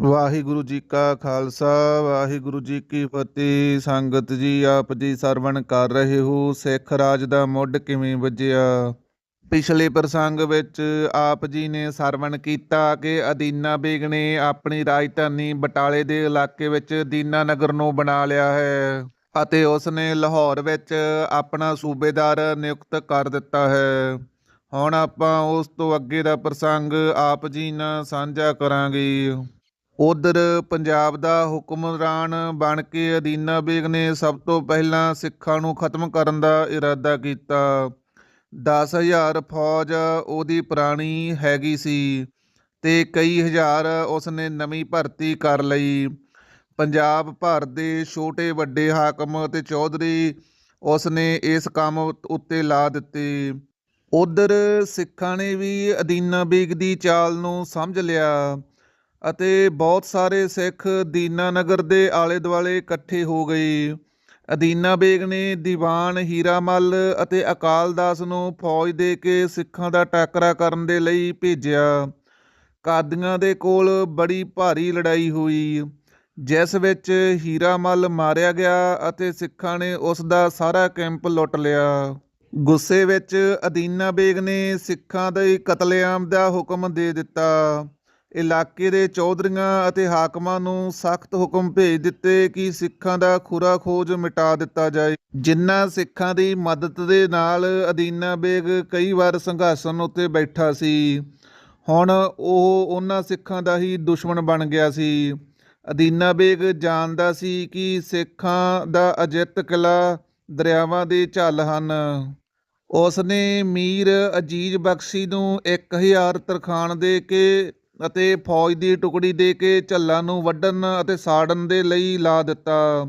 ਵਾਹਿਗੁਰੂ ਜੀ ਕਾ ਖਾਲਸਾ, ਵਾਹਿਗੁਰੂ ਜੀ ਕੀ ਫਤਿਹ। ਸੰਗਤ ਜੀ, ਆਪ ਜੀ ਸਰਵਣ ਕਰ ਰਹੇ ਹੋ, ਸਿੱਖ ਰਾਜ ਦਾ ਮੁੱਢ ਕਿਵੇਂ ਵੱਜਿਆ? ਪਿਛਲੇ ਪ੍ਰਸੰਗ ਵਿੱਚ ਆਪ ਜੀ ਨੇ ਸਰਵਣ ਕੀਤਾ ਕਿ ਅਦੀਨਾ ਬੇਗ ਨੇ ਆਪਣੀ ਰਾਜਧਾਨੀ ਬਟਾਲੇ ਦੇ ਇਲਾਕੇ ਵਿੱਚ ਦੀਨਾ ਨਗਰ ਨੂੰ ਬਣਾ ਲਿਆ ਹੈ ਅਤੇ ਉਸ ਨੇ ਲਾਹੌਰ ਵਿੱਚ ਆਪਣਾ ਸੂਬੇਦਾਰ ਨਿਯੁਕਤ ਕਰ ਦਿੱਤਾ ਹੈ। ਹੁਣ ਆਪਾਂ ਉਸ ਤੋਂ ਅੱਗੇ ਦਾ ਪ੍ਰਸੰਗ ਆਪ ਜੀ ਨਾਲ ਸਾਂਝਾ ਕਰਾਂਗੇ। ਉਧਰ ਪੰਜਾਬ ਦਾ ਹੁਕਮਰਾਨ ਬਣ ਕੇ ਅਦੀਨਾ ਬੇਗ ਨੇ ਸਭ ਤੋਂ ਪਹਿਲਾਂ ਸਿੱਖਾਂ ਨੂੰ ਖਤਮ ਕਰਨ ਦਾ ਇਰਾਦਾ ਕੀਤਾ। 10000 ਫੌਜ ਉਹਦੀ ਪੁਰਾਣੀ ਹੈਗੀ ਸੀ ਤੇ ਕਈ ਹਜ਼ਾਰ ਉਸਨੇ ਨਵੀਂ ਭਰਤੀ ਕਰ ਲਈ। ਪੰਜਾਬ ਭਰ ਦੇ ਛੋਟੇ ਵੱਡੇ ਹਾਕਮ ਅਤੇ ਚੌਧਰੀ ਉਸਨੇ ਇਸ ਕੰਮ ਉੱਤੇ ਲਾ ਦਿੱਤੇ। ਉਧਰ ਸਿੱਖਾਂ ਨੇ ਵੀ ਅਦੀਨਾ ਬੇਗ ਦੀ ਚਾਲ ਨੂੰ ਸਮਝ ਲਿਆ। ਅਤੇ ਬਹੁਤ ਸਾਰੇ ਸਿੱਖ ਦੀਨਾਨਗਰ ਦੇ ਆਲੇ ਦੁਆਲੇ ਇਕੱਠੇ ਹੋ ਗਏ। ਅਦੀਨਾ ਬੇਗ ਨੇ ਦੀਵਾਨ ਹੀਰਾਮਲ ਅਤੇ ਅਕਾਲ ਦਾਸ ਨੂੰ ਫੌਜ ਦੇ ਕੇ ਸਿੱਖਾਂ ਦਾ ਟਾਕਰਾ ਕਰਨ ਦੇ ਲਈ ਭੇਜਿਆ। ਕਾਦੀਆਂ ਦੇ ਕੋਲ ਬੜੀ ਭਾਰੀ ਲੜਾਈ ਹੋਈ, ਜਿਸ ਵਿੱਚ ਹੀਰਾਮਲ ਮਾਰਿਆ ਗਿਆ ਅਤੇ ਸਿੱਖਾਂ ਨੇ ਉਸ ਦਾ ਸਾਰਾ ਕੈਂਪ ਲੁੱਟ ਲਿਆ। ਗੁੱਸੇ ਵਿੱਚ ਅਦੀਨਾ ਬੇਗ ਨੇ ਸਿੱਖਾਂ ਦੇ ਕਤਲੇਆਮ ਦਾ ਹੁਕਮ ਦੇ ਦਿੱਤਾ। ਇਲਾਕੇ ਦੇ ਚੌਧਰੀਆਂ ਅਤੇ ਹਾਕਮਾਂ ਨੂੰ ਸਖਤ ਹੁਕਮ ਭੇਜ ਦਿੱਤੇ ਕਿ ਸਿੱਖਾਂ ਦਾ ਖੁਰਾ ਖੋਜ ਮਿਟਾ ਦਿੱਤਾ ਜਾਏ। ਜਿਨ੍ਹਾਂ ਸਿੱਖਾਂ ਦੀ ਮਦਦ ਦੇ ਨਾਲ ਅਦੀਨਾ ਬੇਗ ਕਈ ਵਾਰ ਸੰਘਰਸ਼ਣ ਉੱਤੇ ਬੈਠਾ ਸੀ। ਹੁਣ ਉਹ ਉਹਨਾਂ ਸਿੱਖਾਂ ਦਾ ਹੀ ਦੁਸ਼ਮਣ ਬਣ ਗਿਆ ਸੀ। ਅਦੀਨਾ ਬੇਗ ਜਾਣਦਾ ਸੀ ਕਿ ਸਿੱਖਾਂ ਦਾ ਅਜਿੱਤ ਕਿਲਾ ਦਰਿਆਵਾਂ ਦੇ ਝੱਲ ਹਨ। ਉਸ ਨੇ ਮੀਰ ਅਜੀਜ਼ ਬਖਸ਼ੀ ਨੂੰ 1000 ਤਰਖਾਣ ਦੇ ਕੇ ਅਤੇ ਫੌਜ ਦੀ ਟੁਕੜੀ ਦੇ ਕੇ ਝੱਲਾਂ ਨੂੰ ਵੱਢਣ ਅਤੇ ਸਾੜਨ ਦੇ ਲਈ ਲਾ ਦਿੱਤਾ।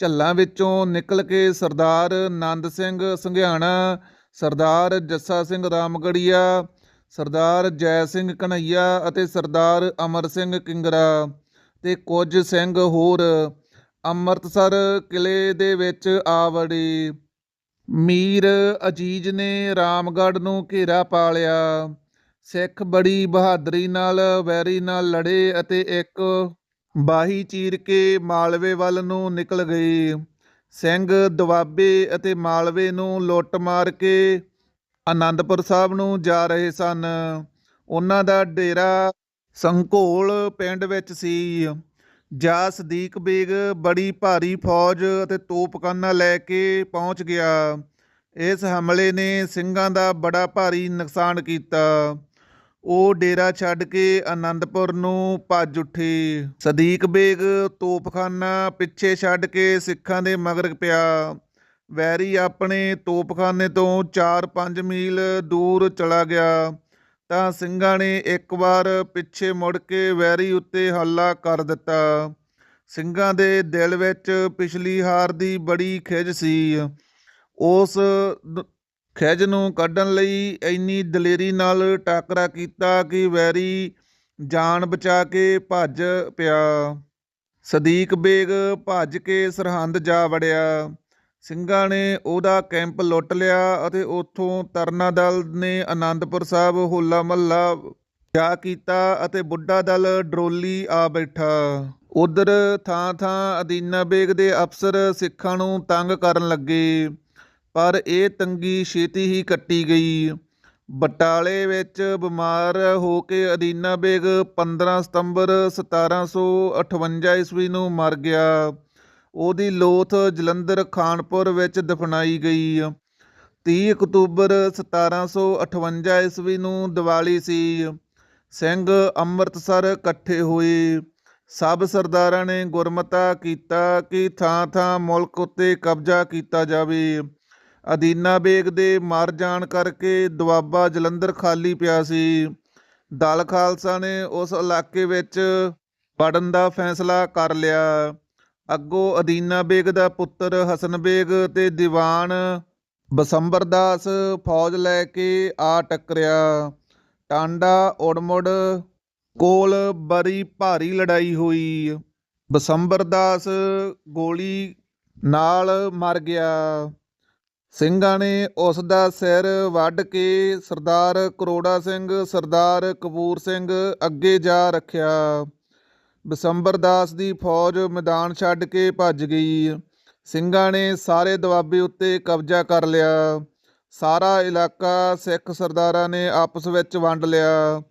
ਝੱਲਾਂ ਵਿੱਚੋਂ ਨਿਕਲ ਕੇ ਸਰਦਾਰ ਨੰਦ ਸਿੰਘ ਸੰਘਿਆਣਾ, ਸਰਦਾਰ ਜੱਸਾ ਸਿੰਘ ਰਾਮਗੜੀਆ, ਸਰਦਾਰ ਜੈ ਸਿੰਘ ਕਨਈਆ ਅਤੇ ਸਰਦਾਰ ਅਮਰ ਸਿੰਘ ਕਿੰਗਰਾ ਤੇ ਕੁਝ ਸਿੰਘ ਹੋਰ ਅੰਮ੍ਰਿਤਸਰ ਕਿਲੇ ਦੇ ਵਿੱਚ ਆ ਵੜੇ। ਮੀਰ ਅਜੀਜ਼ ਨੇ ਰਾਮਗੜ੍ਹ ਨੂੰ ਘੇਰਾ ਪਾ ਲਿਆ। ਸਿੱਖ ਬੜੀ ਬਹਾਦਰੀ ਨਾਲ, ਵੈਰੀ ਨਾਲ ਲੜੇ ਅਤੇ ਇੱਕ ਬਾਹੀ ਚੀਰ ਕੇ ਮਾਲਵੇ ਵੱਲ ਨੂੰ ਨਿਕਲ ਗਏ। ਸਿੰਘ ਦੁਆਬੇ ਅਤੇ ਮਾਲਵੇ ਨੂੰ ਲੁੱਟ ਮਾਰ ਕੇ ਆਨੰਦਪੁਰ ਸਾਹਿਬ ਨੂੰ ਜਾ ਰਹੇ ਸਨ। ਉਹਨਾਂ ਦਾ ਡੇਰਾ ਸੰਘੋਲ ਪਿੰਡ ਵਿੱਚ ਸੀ। ਜਾ ਸਦੀਕ ਬੇਗ ਬੜੀ ਭਾਰੀ ਫੌਜ ਅਤੇ ਤੋਪਖਾਨਾ ਲੈ ਕੇ ਪਹੁੰਚ ਗਿਆ। ਇਸ ਹਮਲੇ ਨੇ ਸਿੰਘਾਂ ਦਾ ਬੜਾ ਭਾਰੀ ਨੁਕਸਾਨ ਕੀਤਾ। ਉਹ ਡੇਰਾ ਛੱਡ ਕੇ ਆਨੰਦਪੁਰ ਨੂੰ ਭੱਜ ਉੱਠੀ। ਸਦੀਕ ਬੇਗ ਤੋਪਖਾਨਾ ਪਿੱਛੇ ਛੱਡ ਕੇ ਸਿੱਖਾਂ ਦੇ ਮਗਰ ਪਿਆ। ਵੈਰੀ ਆਪਣੇ ਤੋਪਖਾਨੇ ਤੋਂ 4-5 ਮੀਲ ਦੂਰ ਚਲਾ ਗਿਆ। ਤਾਂ ਸਿੰਘਾਂ ਨੇ ਇੱਕ ਵਾਰ ਪਿੱਛੇ ਮੁੜ ਕੇ ਵੈਰੀ ਉੱਤੇ ਹੱਲਾ ਕਰ ਦਿੱਤਾ। ਸਿੰਘਾਂ ਦੇ ਦਿਲ ਵਿੱਚ ਪਿਛਲੀ ਹਾਰ ਦੀ ਬੜੀ ਖਿਜ ਸੀ। ਉਸ ਦ- ਖਿਜ ਨੂੰ ਕੱਢਣ ਲਈ ਇੰਨੀ ਦਲੇਰੀ ਨਾਲ ਟਾਕਰਾ ਕੀਤਾ ਕਿ ਵੈਰੀ ਜਾਨ ਬਚਾ ਕੇ ਭੱਜ ਪਿਆ। ਸਦੀਕ ਬੇਗ ਭੱਜ ਕੇ ਸਰਹੰਦ ਜਾ ਵੜਿਆ। ਸਿੰਘਾਂ ਨੇ ਉਹਦਾ ਕੈਂਪ ਲੁੱਟ ਲਿਆ ਅਤੇ ਉੱਥੋਂ ਤਰਨਾ ਦਲ ਨੇ ਆਨੰਦਪੁਰ ਸਾਹਿਬ ਹੋਲਾ ਮਹੱਲਾ ਜਾ ਕੀਤਾ ਅਤੇ ਬੁੱਢਾ ਦਲ ਡਰੋਲੀ ਆ ਬੈਠਾ। ਉਧਰ ਥਾਂ ਥਾਂ ਅਦੀਨਾ ਬੇਗ ਦੇ ਅਫਸਰ ਸਿੱਖਾਂ ਨੂੰ ਤੰਗ ਕਰਨ ਲੱਗੇ। ਪਰ ਇਹ ਤੰਗੀ ਛੇਤੀ ਹੀ ਕੱਟੀ ਗਈ। ਬਟਾਲੇ ਵਿੱਚ ਬਿਮਾਰ ਹੋ ਕੇ ਅਦੀਨਾ ਬੇਗ 15 ਸਤੰਬਰ 1758 ਈਸਵੀ ਨੂੰ ਮਰ ਗਿਆ। ਉਹਦੀ ਲੋਥ ਜਲੰਧਰ, ਖਾਨਪੁਰ ਵਿੱਚ ਦਫਨਾਈ ਗਈ। 30 ਅਕਤੂਬਰ 1758 ਈਸਵੀ ਨੂੰ ਦੀਵਾਲੀ ਸੀ। ਸਿੰਘ ਅੰਮ੍ਰਿਤਸਰ ਇਕੱਠੇ ਹੋਏ। ਸਭ ਸਰਦਾਰਾਂ ਨੇ ਗੁਰਮਤਾ ਕੀਤਾ ਕਿ ਥਾਂ ਥਾਂ ਮੁਲਕ ਉੱਤੇ ਕਬਜ਼ਾ ਕੀਤਾ ਜਾਵੇ। ਅਦੀਨਾ ਬੇਗ ਦੇ ਮਰ ਜਾਣ ਕਰਕੇ ਦੁਆਬਾ ਜਲੰਧਰ ਖਾਲੀ ਪਿਆ ਸੀ। ਦਲ ਖਾਲਸਾ ਨੇ ਉਸ ਇਲਾਕੇ ਵਿੱਚ ਵੜਨ ਦਾ ਫੈਸਲਾ ਕਰ ਲਿਆ। ਅੱਗੋਂ ਅਦੀਨਾ ਬੇਗ ਦਾ ਪੁੱਤਰ ਹਸਨ ਬੇਗ ਤੇ ਦੀਵਾਨ ਬਸੰਬਰ ਦਾਸ ਫੌਜ ਲੈ ਕੇ ਆ ਟੱਕਰਿਆ। ਟਾਂਡਾ, ਉੜਮੁੜ ਕੋਲ ਬੜੀ ਭਾਰੀ ਲੜਾਈ ਹੋਈ। ਬਸੰਬਰ ਦਾਸ ਗੋਲੀ ਨਾਲ ਮਰ ਗਿਆ। ਸਿੰਘਾਂ ਨੇ ਉਸ ਦਾ ਸਿਰ ਵੱਢ ਕੇ ਸਰਦਾਰ ਕਰੋੜਾ ਸਿੰਘ, ਸਰਦਾਰ ਕਪੂਰ ਸਿੰਘ ਅੱਗੇ ਜਾ ਰੱਖਿਆ। ਬਸੰਬਰ ਦਾਸ ਦੀ ਫੌਜ ਮੈਦਾਨ ਛੱਡ ਕੇ ਭੱਜ ਗਈ। ਸਿੰਘਾਂ ਨੇ ਸਾਰੇ ਦੁਆਬੇ ਉੱਤੇ ਕਬਜ਼ਾ ਕਰ ਲਿਆ। ਸਾਰਾ ਇਲਾਕਾ ਸਿੱਖ ਸਰਦਾਰਾਂ ਨੇ ਆਪਸ ਵਿੱਚ ਵੰਡ ਲਿਆ।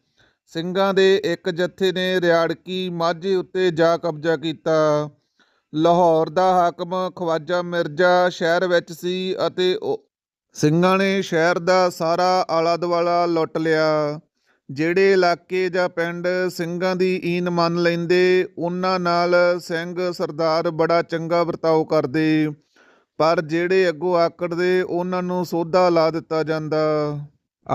ਸਿੰਘਾਂ ਦੇ ਇੱਕ ਜਥੇ ਨੇ ਰਿਆੜਕੀ ਮਾਝੇ ਉੱਤੇ ਜਾ ਕਬਜ਼ਾ ਕੀਤਾ। ਲਾਹੌਰ ਦਾ ਹਾਕਮ ਖਵਾਜਾ ਮਿਰਜ਼ਾ ਸ਼ਹਿਰ ਵਿੱਚ ਸੀ ਅਤੇ ਉਹ- ਸਿੰਘਾਂ ਨੇ ਸ਼ਹਿਰ ਦਾ ਸਾਰਾ ਆਲਾ ਦੁਆਲਾ ਲੁੱਟ ਲਿਆ। ਜਿਹੜੇ ਇਲਾਕੇ ਜਾਂ ਪਿੰਡ ਸਿੰਘਾਂ ਦੀ ਈਨ ਮੰਨ ਲੈਂਦੇ, ਉਹਨਾਂ ਨਾਲ ਸਿੰਘ ਸਰਦਾਰ ਬੜਾ ਚੰਗਾ ਵਰਤਾਓ ਕਰਦੇ। ਪਰ ਜਿਹੜੇ ਅੱਗੋਂ ਆਕੜਦੇ, ਉਹਨਾਂ ਨੂੰ ਸੋਧਾ ਲਾ ਦਿੱਤਾ ਜਾਂਦਾ।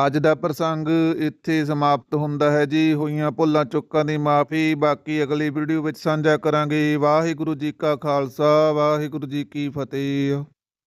ਅੱਜ ਦਾ ਪ੍ਰਸੰਗ ਇੱਥੇ ਸਮਾਪਤ ਹੁੰਦਾ ਹੈ ਜੀ। ਹੋਈਆਂ ਭੁੱਲਾਂ ਚੁੱਕਾਂ ਦੀ ਮਾਫੀ। ਬਾਕੀ ਅਗਲੀ ਵੀਡੀਓ ਵਿੱਚ ਸਾਂਝਾ ਕਰਾਂਗੇ। ਵਾਹਿਗੁਰੂ ਜੀ ਕਾ ਖਾਲਸਾ, ਵਾਹਿਗੁਰੂ ਜੀ ਕੀ ਫਤਿਹ।